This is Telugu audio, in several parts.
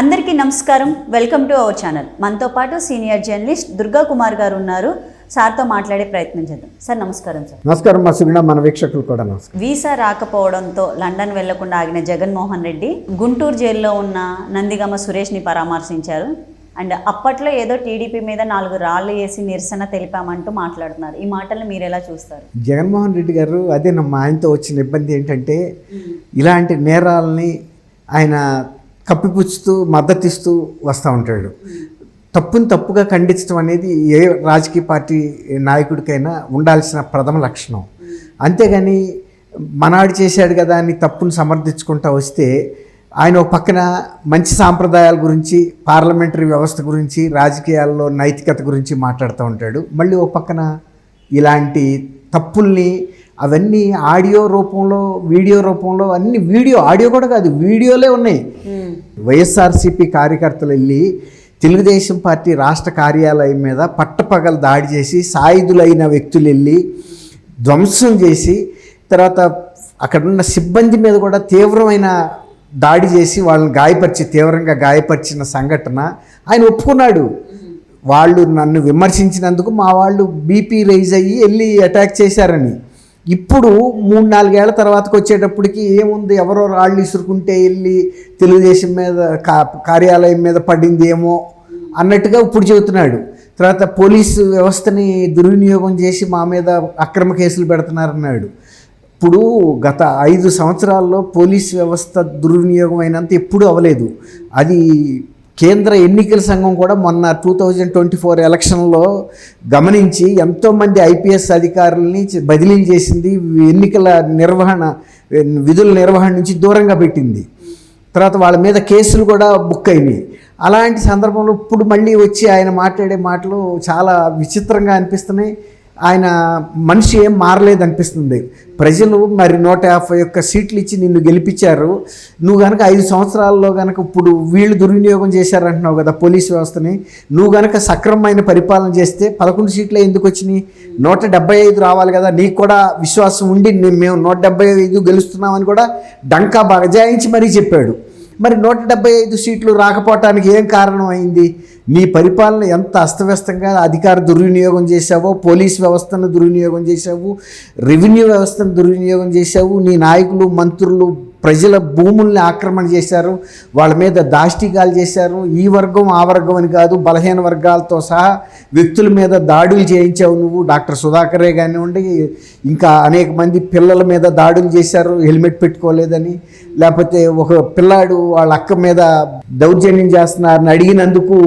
అందరికీ నమస్కారం. Welcome to our channel. మనతో పాటు సీనియర్ జర్నలిస్ట్ దుర్గా కుమార్ గారు ఉన్నారు. సార్తో మాట్లాడే ప్రయత్నం చేద్దాం. సార్ నమస్కారం సార్. నమస్కారం మా సుగుణ మన వీక్షకులు కూడా నమస్కారం. వీసా రాకపోవడంతో లండన్ వెళ్ళకుండా ఆగిన జగన్మోహన్ రెడ్డి గుంటూరు జైల్లో ఉన్న నందిగమ సురేష్ని పరామర్శించారు. అండ్ అప్పట్లో ఏదో టీడీపీ మీద నాలుగు రాళ్ళు వేసి నిరసన తెలిపామంటూ మాట్లాడుతున్నారు. ఈ మాటలు మీరు ఎలా చూస్తారు? జగన్మోహన్ రెడ్డి గారు అదే మా ఆయనతో వచ్చిన ఇబ్బంది ఏంటంటే ఇలాంటి నేరాలని ఆయన కప్పిపుచ్చుతూ మద్దతిస్తూ వస్తూ ఉంటాడు. తప్పుని తప్పుగా ఖండించడం అనేది ఏ రాజకీయ పార్టీ నాయకుడికైనా ఉండాల్సిన ప్రథమ లక్షణం. అంతేగాని మనాడు చేశాడు కదా అని తప్పుని సమర్థించుకుంటా వస్తే ఆయన ఒక పక్కన మంచి సాంప్రదాయాల గురించి పార్లమెంటరీ వ్యవస్థ గురించి రాజకీయాల్లో నైతికత గురించి మాట్లాడుతూ ఉంటాడు. మళ్ళీ ఒక పక్కన ఇలాంటి తప్పుల్ని అవన్నీ ఆడియో రూపంలో వీడియో రూపంలో అన్ని వీడియో ఆడియో కూడా కాదు వీడియోలే ఉన్నాయి. వైఎస్ఆర్సీపీ కార్యకర్తలు వెళ్ళి తెలుగుదేశం పార్టీ రాష్ట్ర కార్యాలయం మీద పట్టపగలు దాడి చేసి సాయుధులైన వ్యక్తులు వెళ్ళి ధ్వంసం చేసి తర్వాత అక్కడున్న సిబ్బంది మీద కూడా తీవ్రమైన దాడి చేసి వాళ్ళని గాయపరిచి తీవ్రంగా గాయపరిచిన సంఘటన ఆయన ఒప్పుకున్నాడు. వాళ్ళు నన్ను విమర్శించినందుకు మా వాళ్ళు బీపీ రైజ్ అయ్యి వెళ్ళి అటాక్ చేశారని. ఇప్పుడు మూడు నాలుగేళ్ళ తర్వాతకి వచ్చేటప్పటికి ఏముంది? ఎవరో రాళ్ళు ఇసురుకుంటే వెళ్ళి తెలుగుదేశం మీద కా కార్యాలయం మీద పడింది ఏమో అన్నట్టుగా ఇప్పుడు చెబుతున్నాడు. తర్వాత పోలీసు వ్యవస్థని దుర్వినియోగం చేసి మా మీద అక్రమ కేసులు పెడుతున్నారన్నాడు. ఇప్పుడు గత ఐదు సంవత్సరాల్లో పోలీస్ వ్యవస్థ దుర్వినియోగం అయినంత ఎప్పుడూ అవ్వలేదు. అది కేంద్ర ఎన్నికల సంఘం కూడా మొన్న టూ థౌజండ్ ట్వంటీ ఫోర్ ఎలక్షన్లో గమనించి ఎంతోమంది ఐపీఎస్ అధికారులని బదిలీ బదిలీలు చేసింది ఎన్నికల నిర్వహణ విధుల నిర్వహణ నుంచి దూరంగా పెట్టింది. తర్వాత వాళ్ళ మీద కేసులు కూడా బుక్ అయినాయి. అలాంటి సందర్భంలో ఇప్పుడు మళ్ళీ వచ్చి ఆయన మాట్లాడే మాటలు చాలా విచిత్రంగా అనిపిస్తున్నాయి. ఆయన మనిషి ఏం మారలేదు అనిపిస్తుంది ప్రజలు మరి నూట యాభై ఒక్క సీట్లు ఇచ్చి నిన్ను గెలిపించారు. నువ్వు కనుక ఐదు సంవత్సరాల్లో కనుక ఇప్పుడు వీళ్ళు దుర్వినియోగం చేశారంటున్నావు కదా పోలీస్ వ్యవస్థని. నువ్వు కనుక సక్రమమైన పరిపాలన చేస్తే పదకొండు సీట్లే ఎందుకు వచ్చినాయి? నూట డెబ్బై ఐదు రావాలి కదా. నీకు కూడా విశ్వాసం ఉండి మేము నూట డెబ్బై ఐదు గెలుస్తున్నామని కూడా డంకా బజాయించి మరీ చెప్పాడు. మరి నూట డెబ్బై ఐదు సీట్లు రాకపోవటానికి ఏం కారణం అయింది? నీ పరిపాలన ఎంత అస్తవ్యస్తంగా అధికార దుర్వినియోగం చేశావో పోలీస్ వ్యవస్థను దుర్వినియోగం చేశావు రెవెన్యూ వ్యవస్థను దుర్వినియోగం చేశావు నీ నాయకులు మంత్రులు ప్రజల భూముల్ని ఆక్రమణ చేశారు. వాళ్ళ మీద దాష్టికాలు చేశారు. ఈ వర్గం ఆ వర్గం అని కాదు బలహీన వర్గాలతో సహా వ్యక్తుల మీద దాడులు చేయించావు నువ్వు. డాక్టర్ సుధాకరే కానివ్వండి ఇంకా అనేక మంది పిల్లల మీద దాడులు చేశారు. హెల్మెట్ పెట్టుకోలేదని లేకపోతే ఒక పిల్లాడు వాళ్ళ అక్క మీద దౌర్జన్యం చేస్తున్నారని అడిగినందుకు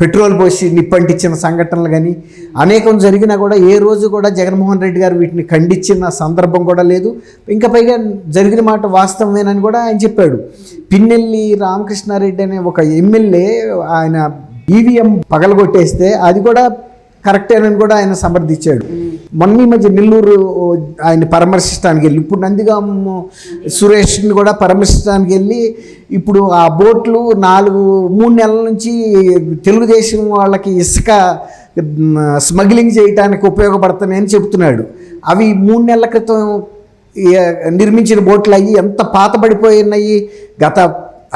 పెట్రోల్ పోసి నిప్పంటించిన సంఘటనలు కానీ అనేకం జరిగినా కూడా ఏ రోజు కూడా జగన్మోహన్ రెడ్డి గారు వీటిని ఖండించిన సందర్భం కూడా లేదు. ఇంకా పైగా జరిగిన మాట వాస్తవమేనని కూడా ఆయన చెప్పాడు. పిన్నెల్లి రామకృష్ణారెడ్డి అనే ఒక ఎమ్మెల్యే ఆయన ఈవీఎం పగలగొట్టేస్తే అది కూడా కరెక్టేనని కూడా ఆయన సమర్థించాడు. మొన్న ఈ మధ్య నెల్లూరు ఆయన పరామర్శించడానికి వెళ్ళి ఇప్పుడు నందిగాం సురేష్ని కూడా పరామర్శించడానికి వెళ్ళి ఇప్పుడు ఆ బోట్లు నాలుగు మూడు నెలల నుంచి తెలుగుదేశం వాళ్ళకి ఇసుక స్మగ్లింగ్ చేయడానికి ఉపయోగపడుతున్నాయని చెప్తున్నాడు అవి మూడు నెలల క్రితం నిర్మించిన బోట్లు అయ్యి ఎంత పాతబడిపోయినాయి. గత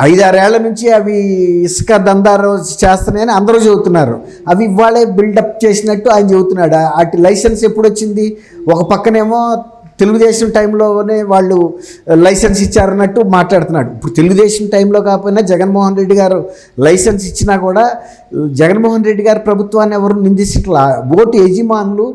ఐదారేళ్ళ నుంచి అవి ఇసుక దందారు చేస్తున్నాయని అందరూ చెబుతున్నారు. అవి ఇవాళే బిల్డప్ చేసినట్టు ఆయన చెబుతున్నాడు. ఆ- వాటి లైసెన్స్ ఎప్పుడు వచ్చింది? ఒక పక్కనేమో తెలుగుదేశం టైంలోనే వాళ్ళు లైసెన్స్ ఇచ్చారన్నట్టు మాట్లాడుతున్నాడు. ఇప్పుడు తెలుగుదేశం టైంలో కాకపోయినా జగన్మోహన్ రెడ్డి గారు లైసెన్స్ ఇచ్చినా కూడా జగన్మోహన్ రెడ్డి గారు ప్రభుత్వాన్ని ఎవరు నిందించట్లా? ఓటు యజమానులు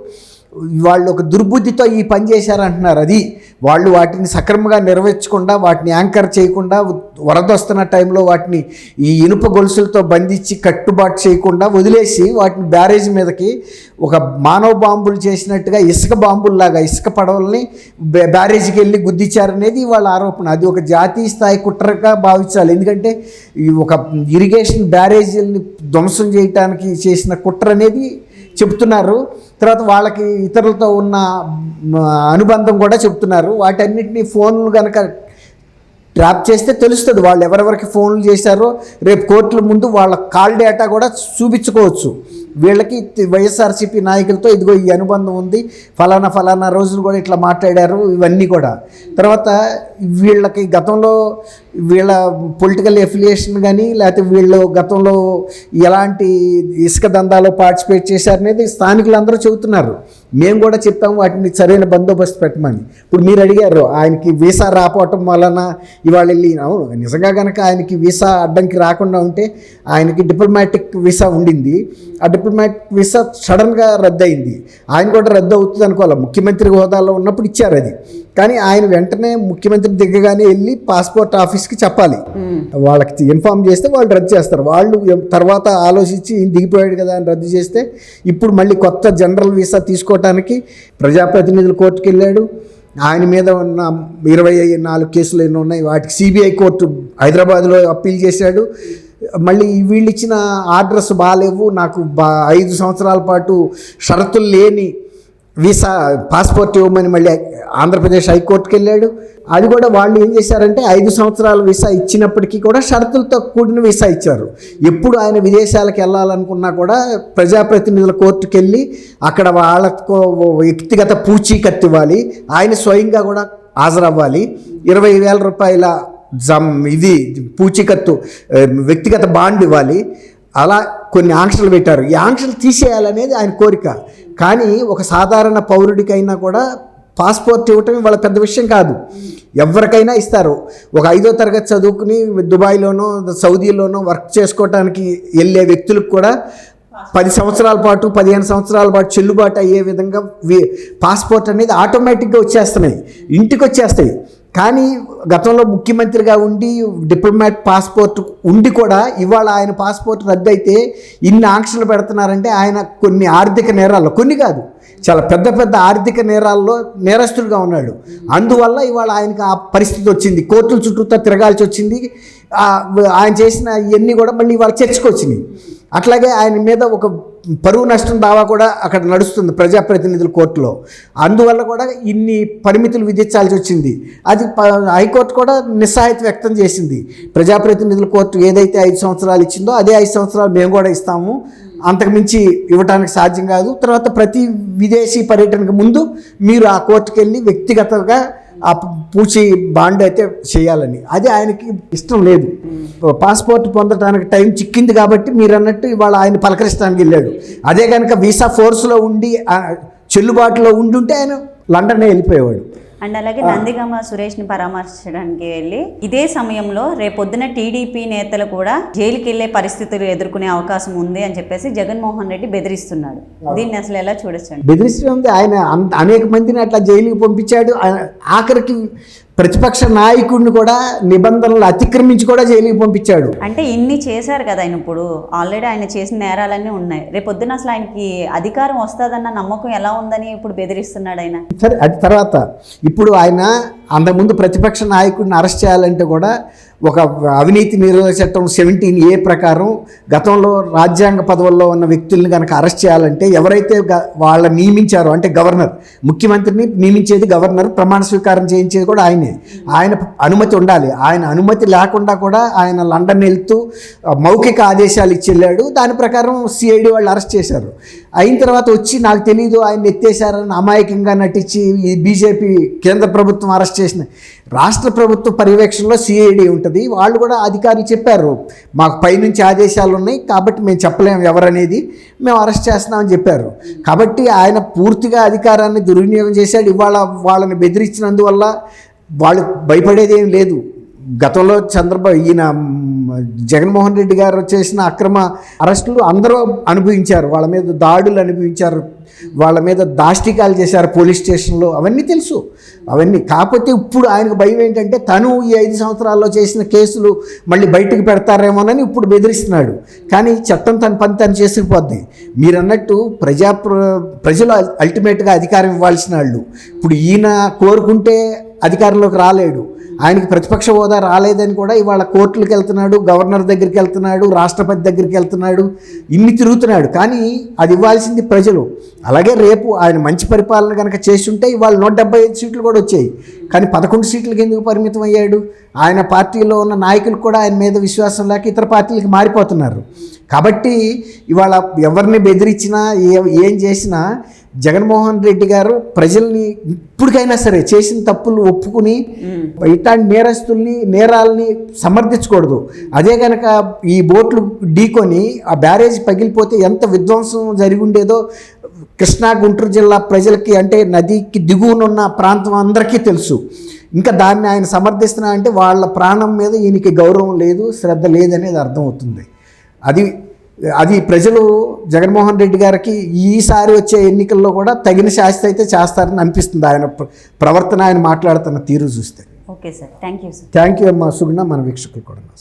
వాళ్ళు ఒక దుర్బుద్ధితో ఈ పని చేశారంటున్నారు. అది వాళ్ళు వాటిని సక్రమంగా నెరవేర్చకుండా వాటిని యాంకర్ చేయకుండా వరద వస్తున్న టైంలో వాటిని ఈ ఇనుప గొలుసులతో బంధించి కట్టుబాటు చేయకుండా వదిలేసి వాటిని బ్యారేజ్ మీదకి ఒక మానవ బాంబులు చేసినట్టుగా ఇసుక బాంబుల్లాగా ఇసుక పడవల్ని బ్యారేజ్కి వెళ్ళి గుద్దించారనేది వాళ్ళ ఆరోపణ. అది ఒక జాతీయ స్థాయి కుట్రగా భావించాలి. ఎందుకంటే ఈ ఒక ఇరిగేషన్ బ్యారేజీలని ధ్వంసం చేయడానికి చేసిన కుట్ర అనేది చెప్తున్నారు. తర్వాత వాళ్ళకి ఇతరులతో ఉన్న అనుబంధం కూడా చెప్తున్నారు. వాటన్నిటిని ఫోన్లు కనుక ట్రాప్ చేస్తే తెలుస్తుంది వాళ్ళు ఎవరెవరికి ఫోన్లు చేశారో. రేపు కోర్టుల ముందు వాళ్ళ కాల్ డేటా కూడా చూపించుకోవచ్చు. వీళ్ళకి వైఎస్ఆర్సీపీ నాయకులతో ఇదిగో ఈ అనుబంధం ఉంది ఫలానా ఫలానా రోజులు కూడా ఇట్లా మాట్లాడారు ఇవన్నీ కూడా. తర్వాత వీళ్ళకి గతంలో వీళ్ళ పొలిటికల్ ఎఫిలియేషన్ కానీ లేకపోతే వీళ్ళు గతంలో ఎలాంటి ఇసుక దందాలో పార్టిసిపేట్ చేశారనేది స్థానికులందరూ చెబుతున్నారు. మేము కూడా చెప్తాం వాటిని సరైన బందోబస్తు పెట్టమని. ఇప్పుడు మీరు అడిగారు ఆయనకి వీసా రాపోవటం వలన ఇవాళ వెళ్ళి అవును నిజంగా కనుక ఆయనకి వీసా అడ్డంకి రాకుండా ఉంటే ఆయనకి డిప్లొమాటిక్ వీసా ఉండింది. ఆ డిప్లొమాటిక్ వీసా సడన్గా రద్దు అయింది ఆయన కూడా రద్దు అవుతుంది అనుకోవాలి? ముఖ్యమంత్రి హోదాలో ఉన్నప్పుడు ఇచ్చారు అది. కానీ ఆయన వెంటనే ముఖ్యమంత్రి దిగ్గగానే వెళ్ళి పాస్పోర్ట్ ఆఫీస్కి చెప్పాలి. వాళ్ళకి ఇన్ఫామ్ చేస్తే వాళ్ళు రద్దు చేస్తారు. వాళ్ళు తర్వాత ఆలోచించి దిగిపోయాడు కదా అని రద్దు చేస్తే ఇప్పుడు మళ్ళీ కొత్త జనరల్ వీసా తీసుకోవటానికి ప్రజాప్రతినిధులు కోర్టుకు వెళ్ళాడు. ఆయన మీద ఉన్న ఇరవై నాలుగు కేసులు ఎన్నో ఉన్నాయి. వాటికి సిబిఐ కోర్టు హైదరాబాద్లో అప్పీల్ చేశాడు. మళ్ళీ వీళ్ళు ఇచ్చిన ఆర్డర్స్ బాగాలేవు నాకు బా ఐదు సంవత్సరాల పాటు షరతులు లేని వీసా పాస్పోర్ట్ ఇవ్వమని మళ్ళీ ఆంధ్రప్రదేశ్ హైకోర్టుకి వెళ్ళాడు. అది కూడా వాళ్ళు ఏం చేశారంటే ఐదు సంవత్సరాల వీసా ఇచ్చినప్పటికీ కూడా షరతులతో కూడిన వీసా ఇచ్చారు. ఎప్పుడు ఆయన విదేశాలకు వెళ్ళాలనుకున్నా కూడా ప్రజాప్రతినిధుల కోర్టుకి వెళ్ళి అక్కడ వాళ్ళకు వ్యక్తిగత పూచీకత్తు ఇవ్వాలి ఆయన స్వయంగా కూడా హాజరవ్వాలి. ఇరవై వేల రూపాయల జమ్ ఇది పూచీకత్తు వ్యక్తిగత బాండ్ ఇవ్వాలి. అలా కొన్ని ఆంక్షలు పెట్టారు. ఈ ఆంక్షలు తీసేయాలనేది ఆయన కోరిక. కానీ ఒక సాధారణ పౌరుడికైనా కూడా పాస్పోర్ట్ ఇవ్వటం వాళ్ళ పెద్ద విషయం కాదు. ఎవరికైనా ఇస్తారు. ఒక ఐదో తరగతి చదువుకుని దుబాయ్లోనో సౌదీలోనో వర్క్ చేసుకోవటానికి వెళ్ళే వ్యక్తులకు కూడా పది సంవత్సరాల పాటు పదిహేను సంవత్సరాల పాటు చెల్లుబాటు అయ్యే విధంగా వి- పాస్పోర్ట్ అనేది ఆటోమేటిక్గా వచ్చేస్తున్నాయి. ఇంటికి వచ్చేస్తాయి. కానీ గతంలో ముఖ్యమంత్రిగా ఉండి డిప్లొమాట్ పాస్పోర్ట్ ఉండి కూడా ఇవాళ ఆయన పాస్పోర్ట్ రద్దు అయితే ఇన్ని ఆంక్షలు పెడుతున్నారంటే ఆయన కొన్ని ఆర్థిక నేరాల్లో కొన్ని కాదు చాలా పెద్ద పెద్ద ఆర్థిక నేరాల్లో నేరస్తుడిగా ఉన్నాడు. అందువల్ల ఇవాళ ఆయనకు ఆ పరిస్థితి వచ్చింది. కోర్టుల చుట్టూతా తిరగాల్సి వచ్చింది. ఆయన చేసిన ఇవన్నీ కూడా మళ్ళీ ఇవాళ చర్చకు వచ్చినాయి. అట్లాగే ఆయన మీద ఒక పరువు నష్టం దావా కూడా అక్కడ నడుస్తుంది ప్రజాప్రతినిధుల కోర్టులో. అందువల్ల కూడా ఇన్ని పరిమితులు విధించాల్సి వచ్చింది. అది ప- హైకోర్టు కూడా నిస్సహాయత వ్యక్తం చేసింది. ప్రజాప్రతినిధుల కోర్టు ఏదైతే ఐదు సంవత్సరాలు ఇచ్చిందో అదే ఐదు సంవత్సరాలు మేము కూడా ఇస్తాము. అంతకుమించి ఇవ్వడానికి సాధ్యం కాదు. తర్వాత ప్రతి విదేశీ పర్యటనకు ముందు మీరు ఆ కోర్టుకు వెళ్ళి వ్యక్తిగతంగా ఆ పూచి బాండ్ అయితే చేయాలని. అది ఆయనకి ఇష్టం లేదు. పాస్పోర్ట్ పొందడానికి టైం చిక్కింది కాబట్టి మీరు అన్నట్టు ఇవాళ ఆయన పలకరించడానికి వెళ్ళాడు. అదే కనుక వీసా ఫోర్స్లో ఉండి చెల్లుబాటులో ఉండుంటే ఆయన లండన్ వెళ్ళిపోయేవాడు. అండ్ అలాగే నందిగామ సురేష్ని పరామర్శించడానికి వెళ్ళి ఇదే సమయంలో రేపొద్దున టీడీపీ నేతలు కూడా జైలుకి వెళ్ళే పరిస్థితులు ఎదుర్కొనే అవకాశం ఉంది అని చెప్పేసి జగన్మోహన్ రెడ్డి బెదిరిస్తున్నాడు. దీన్ని అసలు ఎలా చూడొచ్చండి? బెదిరిస్తూ ఉంది ఆయన అనేక మందిని అట్లా జైలుకి పంపించాడు. ఆఖరికి ప్రతిపక్ష నాయకుడిని కూడా నిబంధనలు అతిక్రమించి కూడా జైలుకి పంపించాడు. అంటే ఇన్ని చేశారు కదా ఆయన ఇప్పుడు. ఆల్రెడీ ఆయన చేసిన నేరాలన్నీ ఉన్నాయి. రేపొద్దున అసలు ఆయనకి అధికారం వస్తుందన్న నమ్మకం ఎలా ఉందని ఇప్పుడు బెదిరిస్తున్నాడు ఆయన. సరే అది తర్వాత. ఇప్పుడు ఆయన అంతకుముందు ప్రతిపక్ష నాయకుడిని అరెస్ట్ చేయాలంటే కూడా ఒక అవినీతి నిరోధక చట్టం సెవెంటీన్ ఏ ప్రకారం గతంలో రాజ్యాంగ పదవుల్లో ఉన్న వ్యక్తుల్ని కనుక అరెస్ట్ చేయాలంటే ఎవరైతే వాళ్ళని వాళ్ళ నియమించారో అంటే గవర్నర్ ముఖ్యమంత్రిని నియమించేది గవర్నర్ ప్రమాణ స్వీకారం చేయించేది కూడా ఆయనే. ఆయన అనుమతి ఉండాలి. ఆయన అనుమతి లేకుండా కూడా ఆయన లండన్ వెళ్తూ మౌఖిక ఆదేశాలు ఇచ్చి వెళ్ళాడు. దాని ప్రకారం సిఐడి వాళ్ళు అరెస్ట్ చేశారు. అయిన తర్వాత వచ్చి నాకు తెలియదు ఆయన ఎత్తేసారని అమాయకంగా నటించి ఈ బీజేపీ కేంద్ర ప్రభుత్వం అరెస్ట్ చేసిన. రాష్ట్ర ప్రభుత్వ పర్యవేక్షణలో సిఐడి ఉంటుంది. వాళ్ళు కూడా అధికారులు చెప్పారు మాకు పైనుంచి ఆదేశాలు ఉన్నాయి కాబట్టి మేము చెప్పలేము ఎవరనేది. మేము అరెస్ట్ చేస్తున్నామని చెప్పారు. కాబట్టి ఆయన పూర్తిగా అధికారాన్ని దుర్వినియోగం చేశాడు. ఇవాళ వాళ్ళని బెదిరించినందువల్ల వాళ్ళు భయపడేది ఏం లేదు. గతంలో చంద్రబాబు ఈయన జగన్మోహన్ రెడ్డి గారు చేసిన అక్రమ అరెస్టులు అందరూ అనుభవించారు. వాళ్ళ మీద దాడులు అనుభవించారు. వాళ్ళ మీద దాష్టికాలు చేశారు పోలీస్ స్టేషన్లో. అవన్నీ తెలుసు. అవన్నీ కాకపోతే ఇప్పుడు ఆయనకు భయం ఏంటంటే తను ఈ ఐదు సంవత్సరాల్లో చేసిన కేసులు మళ్ళీ బయటకు పెడతారేమోనని ఇప్పుడు బెదిరిస్తున్నాడు. కానీ చట్టం తన పని తను చేసుకుపోద్ది. మీరు అన్నట్టు ప్రజా ప్రజలు అల్టిమేట్గా అధికారం ఇవ్వాల్సిన వాళ్ళు. ఇప్పుడు ఈయన కోరుకుంటే అధికారంలోకి రాలేడు. ఆయనకి ప్రతిపక్ష హోదా రాలేదని కూడా ఇవాళ కోర్టులకు వెళ్తున్నాడు గవర్నర్ దగ్గరికి వెళ్తున్నాడు రాష్ట్రపతి దగ్గరికి వెళ్తున్నాడు ఇన్ని తిరుగుతున్నాడు. కానీ అది ఇవ్వాల్సింది ప్రజలు. అలాగే రేపు ఆయన మంచి పరిపాలన కనుక చేసి ఉంటే ఇవాళ నూట డెబ్బై ఐదు సీట్లు కూడా వచ్చాయి. కానీ పదకొండు సీట్లకి ఎందుకు పరిమితం అయ్యాడు? ఆయన పార్టీలో ఉన్న నాయకులు కూడా ఆయన మీద విశ్వాసం లేక ఇతర పార్టీలకు మారిపోతున్నారు. కాబట్టి ఇవాళ ఎవరిని బెదిరించినా ఏ ఏం చేసినా జగన్మోహన్ రెడ్డి గారు ప్రజల్ని ఇప్పటికైనా సరే చేసిన తప్పులు ఒప్పుకుని ఇట్లాంటి నేరస్తుల్ని నేరాలని సమర్థించకూడదు. అదే కనుక ఈ బోట్లు ఢీకొని ఆ బ్యారేజ్ పగిలిపోతే ఎంత విధ్వంసం జరిగి ఉండేదో కృష్ణా గుంటూరు జిల్లా ప్రజలకి అంటే నదికి దిగువనున్న ప్రాంతం అందరికీ తెలుసు. ఇంకా దాన్ని ఆయన సమర్థిస్తున్నా అంటే వాళ్ళ ప్రాణం మీద ఈయనకి గౌరవం లేదు శ్రద్ధ లేదనేది అర్థమవుతుంది. అది అది ప్రజలు జగన్మోహన్ రెడ్డి గారికి ఈసారి వచ్చే ఎన్నికల్లో కూడా తగిన శాస్తి అయితే చేస్తారని అనిపిస్తుంది ఆయన ప్ర- ప్రవర్తన ఆయన మాట్లాడుతున్న తీరు చూస్తే. Okay sir. Thank you sir. Thank you అమ్మా. సుగుణ మన వీక్షకులు కూడా